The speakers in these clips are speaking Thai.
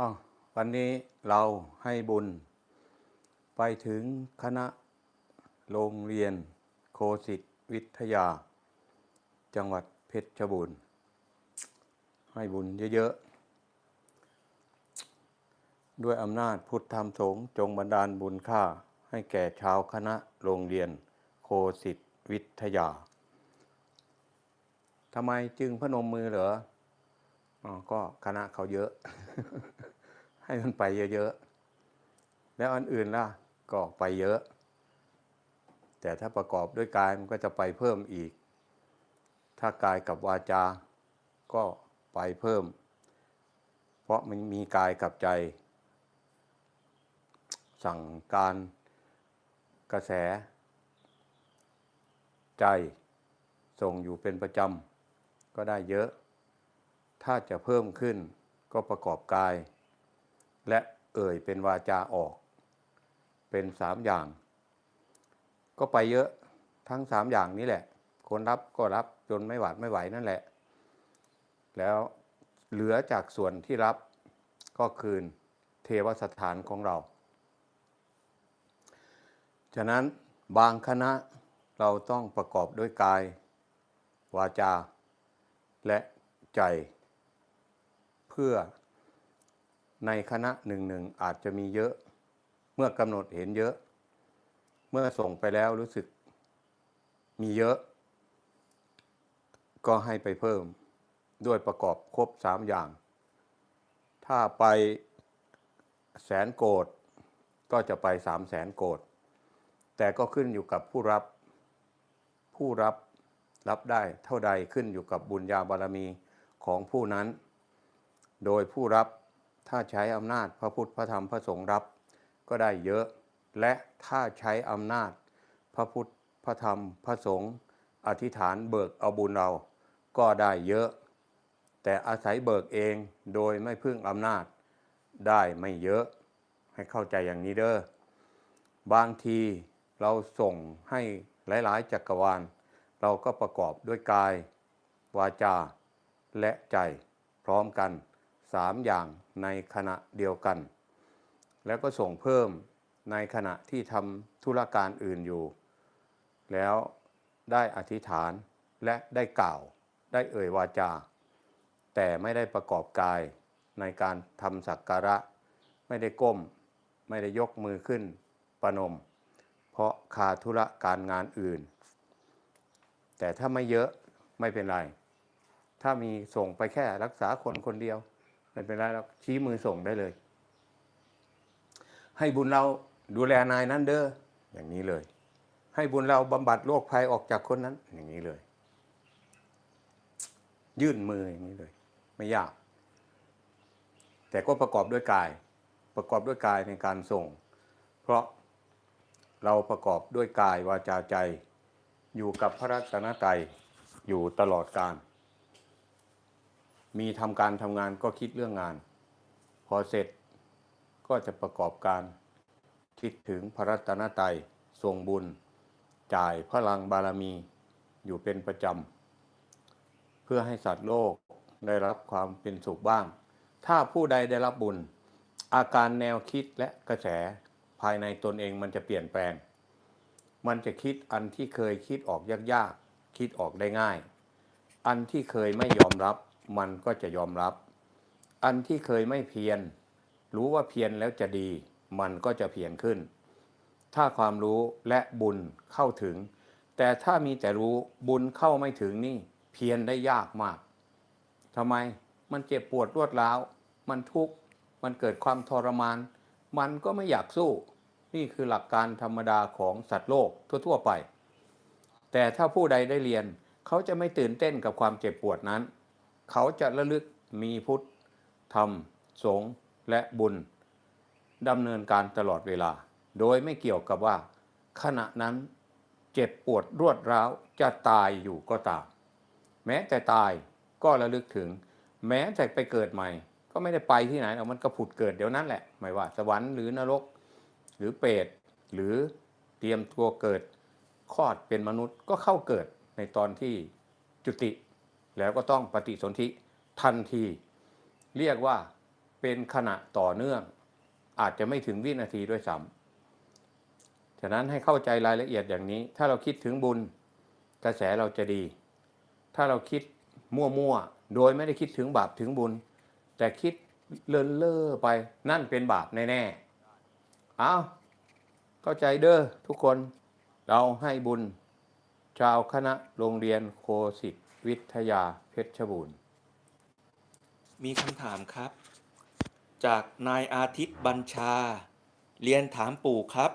อ้าววันนี้เราให้บุญ ไปถึงคณะโรงเรียนโคสิตวิทยา จังหวัดเพชรบูรณ์ ให้บุญเยอะๆ ด้วยอำนาจพุทธธรรมสงฆ์จงบันดาลบุญค่า ให้แก่ชาวคณะโรงเรียนโคสิตวิทยาทำไมจึงพนมมือเหรออ๋อก็คณะเขาเยอะ ให้มันไปเยอะๆ แล้วอันอื่นล่ะก็ไปเยอะ แต่ถ้าประกอบด้วยกายมันก็จะไปเพิ่มอีก ถ้ากายกับวาจา ก็ไปเพิ่ม เพราะมันมีกายกับใจ สั่งการกระแส ใจส่งอยู่เป็นประจำก็ได้เยอะ ถ้าจะเพิ่มขึ้นก็ประกอบกาย และเอ่ยเป็นวาจาออก เป็นสามอย่าง ก็ไปเยอะทั้งสามอย่างนี้แหละ คนรับก็รับจนไม่หวาดไม่ไหวนั่นแหละ แล้วเหลือจากส่วนที่รับก็คืนเทวสถานของเรา ฉะนั้นบางคณะเราต้องประกอบด้วยกาย วาจา และใจ เพื่อ ในคณะหนึ่งหนึ่งอาจจะมีเยอะ เมื่อกำหนดเห็นเยอะ เมื่อส่งไปแล้วรู้สึกมีเยอะ ก็ให้ไปเพิ่มด้วยประกอบครบสามอย่าง ถ้าไปแสนโกดก็จะไปสามแสนโกดแต่ก็ขึ้นอยู่กับผู้รับ ผู้รับรับได้เท่าใดขึ้นอยู่กับบุญญาบารมีของผู้นั้น โดยผู้รับ ถ้าใช้อำนาจพระพุทธพระธรรมพระสงฆ์รับก็ได้เยอะ และถ้าใช้อำนาจ พระพุทธพระธรรมพระสงฆ์อธิษฐานเบิกเอาบุญเราก็ได้เยอะ แต่อาศัยเบิกเองโดยไม่พึ่งอำนาจได้ไม่เยอะ ให้เข้าใจอย่างนี้เด้อบางทีเราส่งให้หลายๆ จักรวาล เราก็ประกอบด้วยกาย วาจา และใจพร้อมกัน สามอย่างในขณะเดียวกัน แล้วก็ส่งเพิ่มในขณะที่ทำธุรการอื่นอยู่ แล้วได้อธิษฐานและได้กล่าวได้เอ่ยวาจา แต่ไม่ได้ประกอบกายในการทำสักการะ ไม่ได้ก้ม ไม่ได้ยกมือขึ้นประนม เพราะขาดธุระการงานอื่น แต่ถ้าไม่เยอะไม่เป็นไร ถ้ามีส่งไปแค่รักษาคนคนเดียว ไม่เป็นไรเราชี้มือส่งได้เลย ให้บุญเราดูแลนายนั้นเด้ออย่างนี้เลย ให้บุญเราบำบัดโรคภัยออกจากคนนั้น อย่างนี้เลย ยื่นมืออย่างนี้เลย ไม่ยาก แต่ก็ประกอบด้วยกาย ประกอบด้วยกายในการส่ง เพราะเราประกอบด้วยกายวาจาใจ อยู่กับพระรัตนตรัยอยู่ตลอดการ มีทำการทำงานก็คิดเรื่องงาน พอเสร็จก็จะประกอบการคิดถึงพระรัตนตรัยทรงบุญ จ่ายพลังบารมีอยู่เป็นประจำ เพื่อให้สัตว์โลกได้รับความเป็นสุขบ้าง ถ้าผู้ใดได้รับบุญ อาการแนวคิดและกระแสภายในตนเองมันจะเปลี่ยนแปลง มันจะคิดอันที่เคยคิดออกยากๆ คิดออกได้ง่าย อันที่เคยไม่ยอมรับ มันก็จะยอมรับ อันที่เคยไม่เพียร รู้ว่าเพียรแล้วจะดี มันก็จะเพียรขึ้น ถ้าความรู้และบุญเข้าถึง แต่ถ้ามีแต่รู้บุญเข้าไม่ถึงนี่เพียรได้ยากมากทำไมมันเจ็บปวดรวดร้าว มันทุกข์ มันเกิดความทรมาน มันก็ไม่อยากสู้ นี่คือหลักการธรรมดาของสัตว์โลกทั่ว ๆ ไป แต่ถ้าผู้ใดได้เรียน เขาจะไม่ตื่นเต้นกับความเจ็บปวดนั้น เขาจะระลึกมีพุทธธรรม สงฆ์และบุญดำเนินการตลอดเวลา โดยไม่เกี่ยวกับว่า ขณะนั้นเจ็บปวดรวดร้าวจะตายอยู่ก็ตาม แม้แต่ตายก็ระลึกถึง แม้แต่ไปเกิดใหม่ ก็ไม่ได้ไปที่ไหนหรอกมันก็ผุดเกิดเดี๋ยวนั้นแหละ ไม่ว่าสวรรค์หรือนรก หรือเปรตหรือเตรียมตัวเกิดคลอดเป็นมนุษย์ก็เข้าเกิดในตอนที่จุติ แล้วก็ต้องปฏิสนธิทันที เรียกว่าเป็นขณะต่อเนื่อง อาจจะไม่ถึงวินาทีด้วยซ้ำฉะนั้นให้เข้าใจรายละเอียดอย่างนี้ ถ้าเราคิดถึงบุญกระแสเราจะดี ถ้าเราคิดมั่วๆ โดยไม่ได้คิดถึงบาปถึงบุญ แต่คิดเลินเล่อไปนั่นเป็นบาปแน่ๆเอาเข้าใจเด้อทุกคนเราให้บุญชาวคณะโรงเรียนโคสิต วิทยาเพชรบูรณ์ มีคำถามครับ จากนายอาทิตย์บัญชา เรียนถามปู่ครับ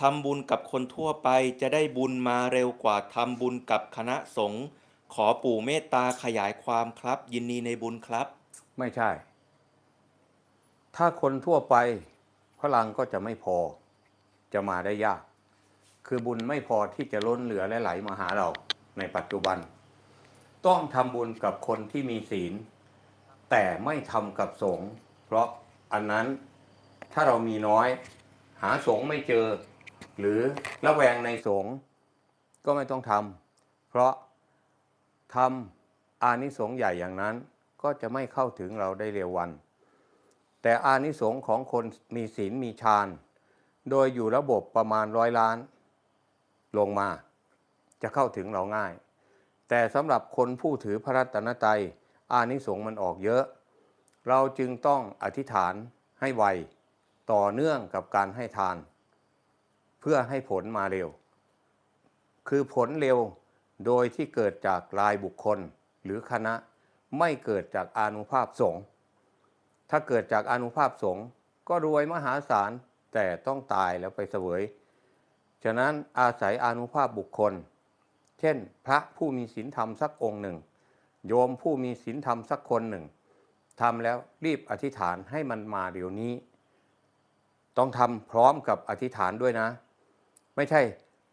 ทำบุญกับคนทั่วไปจะได้บุญมาเร็วกว่าทำบุญกับคณะสงฆ์ขอปู่เมตตาขยายความครับ ยินดีในบุญครับ ไม่ใช่ ถ้าคนทั่วไปพลังก็จะไม่พอ จะมาได้ยาก คือบุญไม่พอที่จะล้นเหลือและไหลมาหาเราในปัจจุบัน ต้องทำบุญกับคนที่มีศีล แต่ไม่ทำกับสงฆ์เพราะอันนั้นถ้าเรามีน้อย หาสงฆ์ไม่เจอ หรือระแวงในสงฆ์ก็ไม่ต้องทำเพราะทำอานิสงส์ใหญ่อย่างนั้นก็จะไม่เข้าถึงเราได้เร็ววัน แต่อานิสงส์ของคนมีศีลมีฌาน โดยอยู่ระบบประมาณร้อยล้าน ลงมา จะเข้าถึงเราง่าย แต่สำหรับคนผู้ถือพระรัตนตรัยอานิสงส์มันออกเยอะ เราจึงต้องอธิษฐานให้ไว ต่อเนื่องกับการให้ทาน เพื่อให้ผลมาเร็ว คือผลเร็วโดยที่เกิดจากรายบุคคลหรือคณะไม่เกิดจากอนุภาพสงฆ์ถ้าเกิดจากอนุภาพสงฆ์ก็รวยมหาศาลแต่ต้องตายแล้วไปเสวย ฉะนั้นอาศัยอนุภาพบุคคล เช่น พระผู้มีศีลธรรมสักองค์หนึ่ง โยมผู้มีศีลธรรมสักคนหนึ่งทำแล้วรีบอธิษฐานให้มันมาเดี๋ยวนี้ ต้องทำพร้อมกับอธิษฐานด้วยนะ ไม่ใช่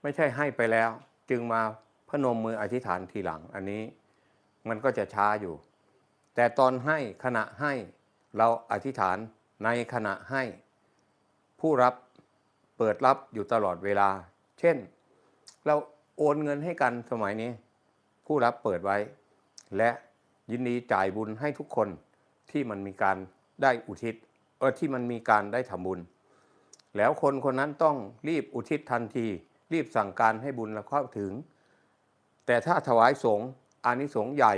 ไม่ใช่ให้ไปแล้ว จึงมาพนมมืออธิษฐานทีหลังอันนี้ มันก็จะช้าอยู่ แต่ตอนให้ขณะให้เราอธิษฐานในขณะให้ ผู้รับเปิดรับอยู่ตลอดเวลา เช่น เรา โอนเงินให้กันสมัยนี้ ผู้รับเปิดไว้ และยินดีจ่ายบุญให้ทุกคนที่มันมีการได้อุทิศเออที่มันมีการได้ทำบุญ แล้วคนคนนั้นต้องรีบอุทิศทันที รีบสั่งการให้บุญเราเข้าถึง แต่ถ้าถวายสงฆ์อานิสงส์ใหญ่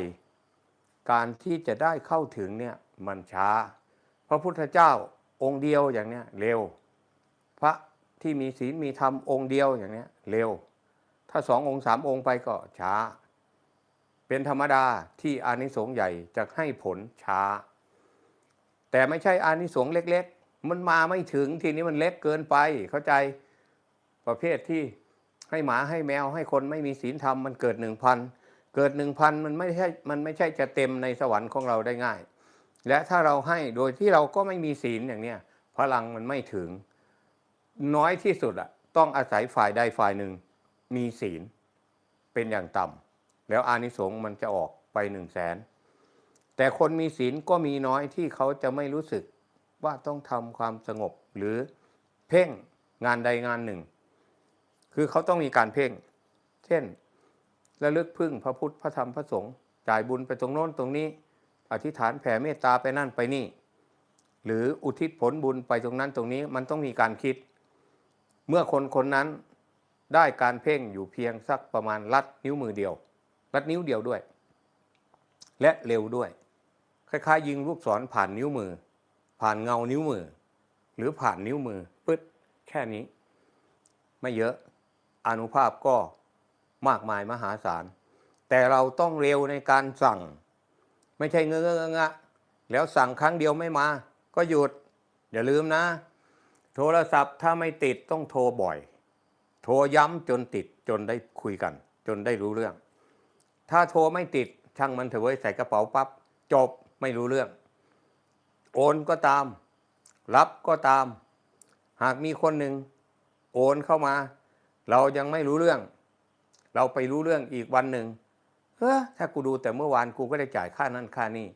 การที่จะได้เข้าถึงเนี่ยมันช้า พระพุทธเจ้าองค์เดียวอย่างเนี้ยเร็ว พระที่มีศีลมีธรรมองค์เดียวอย่างเนี้ยเร็ว ถ้าสององค์สามองค์ไปก็ช้า เป็นธรรมดาที่อานิสงส์ใหญ่จะให้ผลช้า แต่ไม่ใช่อานิสงส์เล็ก ๆ มันมาไม่ถึงทีนี้มันเล็กเกินไปเข้าใจประเภทที่ให้หมาให้แมวให้คนไม่มีศีลธรรมมันเกิดหนึ่งพันเกิดหนึ่งพันมันไม่ใช่มันไม่ใช่จะเต็มในสวรรค์ของเราได้ง่าย และถ้าเราให้โดยที่เราก็ไม่มีศีลอย่างเนี้ยพลังมันไม่ถึง น้อยที่สุดอะต้องอาศัยฝ่ายใดฝ่ายหนึ่ง มีศีลเป็นอย่างต่ำแล้วอานิสงส์มันจะออกไปหนึ่งแสนแต่คนมีศีลก็มีน้อยที่เขาจะไม่รู้สึกว่าต้องทำความสงบหรือเพ่งงานใดงานหนึ่ง คือเขาต้องมีการเพ่ง เช่นระลึกพึ่งพระพุทธพระธรรมพระสงฆ์จ่ายบุญไปตรงโน้นตรงนี้ อธิษฐานแผ่เมตตาไปนั่นไปนี่ หรืออุทิศผลบุญไปตรงนั้นตรงนี้มันต้องมีการคิด เมื่อคนคนนั้น ได้การเพ่งอยู่เพียงสักประมาณลัดนิ้วมือเดียว ลัดนิ้วเดียวด้วย และเร็วด้วย คล้ายๆ ยิงลูกศรผ่านนิ้วมือ ผ่านเงานิ้วมือ หรือผ่านนิ้วมือปึ๊ดแค่นี้ ไม่เยอะอนุภาพก็มากมายมหาศาล แต่เราต้องเร็วในการสั่ง ไม่ใช่เงอะเงอะงะแล้วสั่งครั้งเดียวไม่มา ก็หยุด อย่าลืมนะ โทรศัพท์ถ้าไม่ติดต้องโทรบ่อย โทรย้ำจนติดจนได้คุยกัน จนได้รู้เรื่อง ถ้าโทรไม่ติดช่างมันเถอะเว้ยใส่กระเป๋าปับ๊บจบไม่รู้เรื่อง โอนก็ตาม รับก็ตาม หากมีคนหนึ่งโอนเข้ามา เรายังไม่รู้เรื่อง เราไปรู้เรื่องอีกวันหนึ่งเฮ้อถ้ากูดูแต่เมื่อวานกูก็ได้จ่ายค่านั้นค่านี้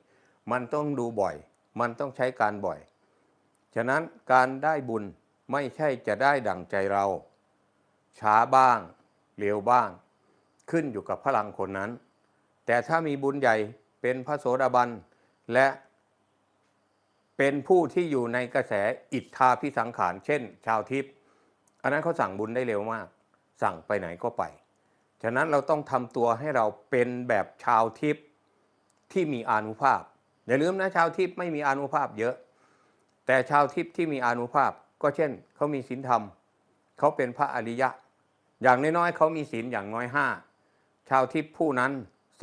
มันต้องดูบ่อย มันต้องใช้การบ่อย ฉะนั้นการได้บุญไม่ใช่จะได้ดั่งใจเรา ช้าบ้าง เร็วบ้าง ขึ้นอยู่กับพลังคนนั้น แต่ถ้ามีบุญใหญ่เป็นพระโสดาบันและเป็นผู้ที่อยู่ในกระแสอิทธาพิสังขาร เช่น ชาวทิพย์อันนั้นเขาสั่งบุญได้เร็วมาก สั่งไปไหนก็ไป ฉะนั้นเราต้องทำตัวให้เราเป็นแบบชาวทิพย์ที่มีอานุภาพ อย่าลืมนะชาวทิพย์ไม่มีอานุภาพเยอะ แต่ชาวทิพย์ที่มีอานุภาพก็เช่นเขามีศีลธรรม เขาเป็นพระอริยะ อย่างน้อยๆเขามีศีลอย่างน้อยห้าชาวทิพย์ผู้นั้น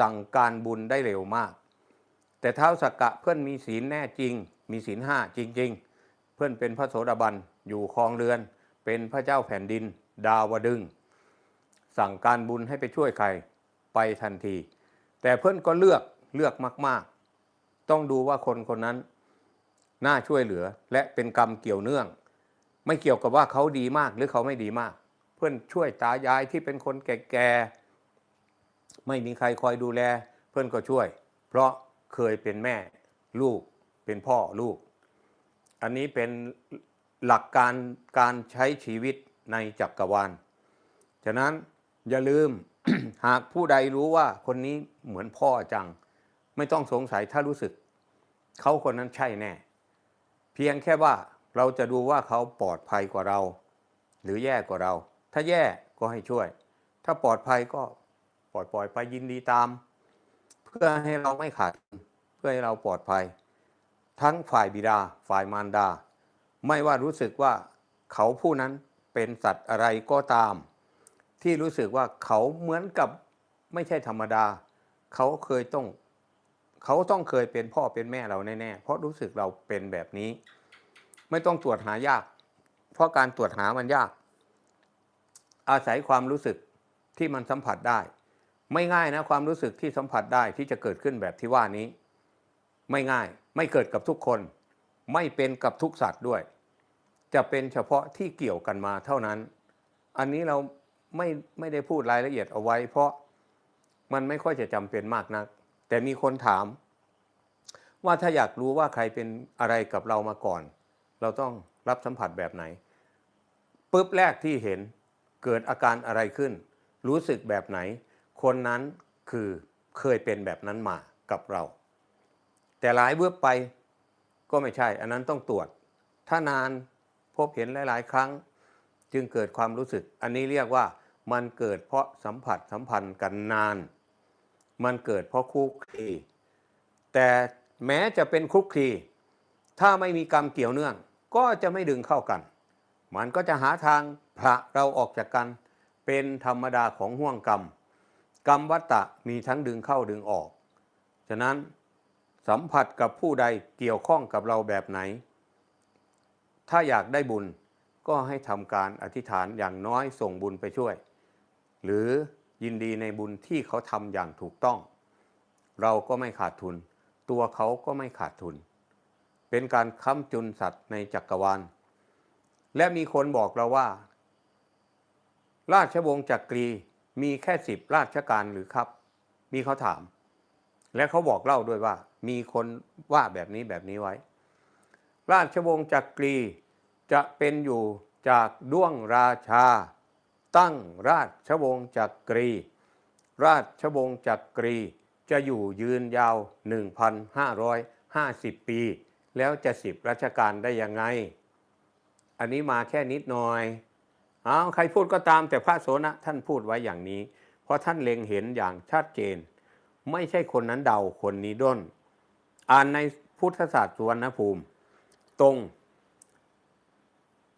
สั่งการบุญได้เร็วมาก แต่เท้าสักกะเพื่อนมีศีลแน่จริง มีศีลห้าจริง ๆ เพื่อนเป็นพระโสดาบันอยู่ครองเรือน เป็นพระเจ้าแผ่นดิน ดาวดึง สั่งการบุญให้ไปช่วยใครไปทันที แต่เพื่อนก็เลือกเลือกมากๆ ต้องดูว่าคนคนนั้นน่าช่วยเหลือและเป็นกรรมเกี่ยวเนื่อง ไม่เกี่ยวกับว่าเขาดีมากหรือเขาไม่ดีมาก เพื่อนช่วยตายายที่เป็นคนแก่ๆไม่มีใครคอยดูแล เพื่อนก็ช่วย เพราะเคยเป็นแม่ลูกเป็นพ่อลูก อันนี้เป็นหลักการการใช้ชีวิตในจักรวาล ฉะนั้นอย่าลืมหากผู้ใดรู้ว่าคนนี้เหมือนพ่อจัง ไม่ต้องสงสัยถ้ารู้สึก เขาคนนั้นใช่แน่ เพียงแค่ว่า เราจะดูว่าเขาปลอดภัยกว่าเรา หรือแย่กว่าเรา ถ้าแย่ก็ให้ช่วย ถ้าปลอดภัยก็ปล่อยปล่อยไปยินดีตาม เพื่อให้เราไม่ขาดเพื่อให้เราปลอดภัย ทั้งฝ่ายบิดาฝ่ายมารดา ไม่ว่ารู้สึกว่าเขาผู้นั้นเป็นสัตว์อะไรก็ตาม ที่รู้สึกว่าเขาเหมือนกับไม่ใช่ธรรมดา เขาเคยต้อง เขาต้องเคยเป็นพ่อเป็นแม่เราแน่ๆเพราะรู้สึกเราเป็นแบบนี้ ไม่ต้องตรวจหายาก เพราะการตรวจหามันยาก อาศัยความรู้สึกที่มันสัมผัสได้ ไม่ง่ายนะความรู้สึกที่สัมผัสได้ที่จะเกิดขึ้นแบบที่ว่านี้ ไม่ง่ายไม่เกิดกับทุกคน ไม่เป็นกับทุกสัตว์ด้วย จะเป็นเฉพาะที่เกี่ยวกันมาเท่านั้น อันนี้เราไม่ไม่ได้พูดรายละเอียดเอาไว้ เพราะมันไม่ค่อยจะจำเป็นมากนัก แต่มีคนถาม ว่าถ้าอยากรู้ว่าใครเป็นอะไรกับเรามาก่อน เราต้องรับสัมผัสแบบไหนปุ๊บแรกที่เห็นเกิดอาการอะไรขึ้น รู้สึกแบบไหน คนนั้นคือเคยเป็นแบบนั้นมากับเรา แต่หลายเบื้อไปก็ไม่ใช่ อันนั้นต้องตรวจ ถ้านานพบเห็นหลาย ๆ ครั้ง จึงเกิดความรู้สึก อันนี้เรียกว่ามันเกิดเพราะสัมผัสสัมพันธ์กันนาน มันเกิดเพราะคุกคีแต่แม้จะเป็นคุกคีถ้าไม่มีกรรมเกี่ยวเนื่อง ก็จะไม่ดึงเข้ากัน มันก็จะหาทางผละเราออกจากกัน เป็นธรรมดาของห่วงกรรม กรรมวัตตะมีทั้งดึงเข้าดึงออก ฉะนั้นสัมผัสกับผู้ใดเกี่ยวข้องกับเราแบบไหน ถ้าอยากได้บุญก็ให้ทำการอธิษฐานอย่างน้อยส่งบุญไปช่วย หรือยินดีในบุญที่เขาทำอย่างถูกต้อง เราก็ไม่ขาดทุน ตัวเขาก็ไม่ขาดทุน เป็นการค้ำจุนสัตว์ในจักรวาล และมีคนบอกเราว่า ราชวงศ์จักรีมีแค่สิบราชการหรือครับ มีเขาถาม และเขาบอกเล่าด้วยว่า มีคนว่าแบบนี้แบบนี้ไว้ ราชวงศ์จักรีจะเป็นอยู่จากด้วงราชา ตั้งราชวงศ์จักรี ราชวงศ์จักรีจะอยู่ยืนยาว 1,550 ปี แล้วจะสิบราชการได้ยังไง อันนี้มาแค่นิดหน่อยเอาใครพูดก็ตามแต่พระโสนะท่านพูดไว้อย่างนี้ เพราะท่านเล็งเห็นอย่างชัดเจน ไม่ใช่คนนั้นเดาคนนี้ด้น อ่านในพุทธศาสตร์สุวรรณภูมิ ตรง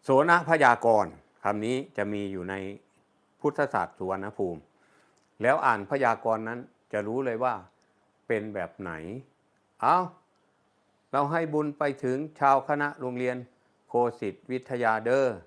โสนะพยากรณ์คำนี้จะมีอยู่ในพุทธศาสตร์สุวรรณภูมิ แล้วอ่านพยากรณ์นั้นจะรู้เลยว่าเป็นแบบไหน เอ้า เราให้บุญไปถึงชาวคณะโรงเรียนโคสิตวิทยาเดอร์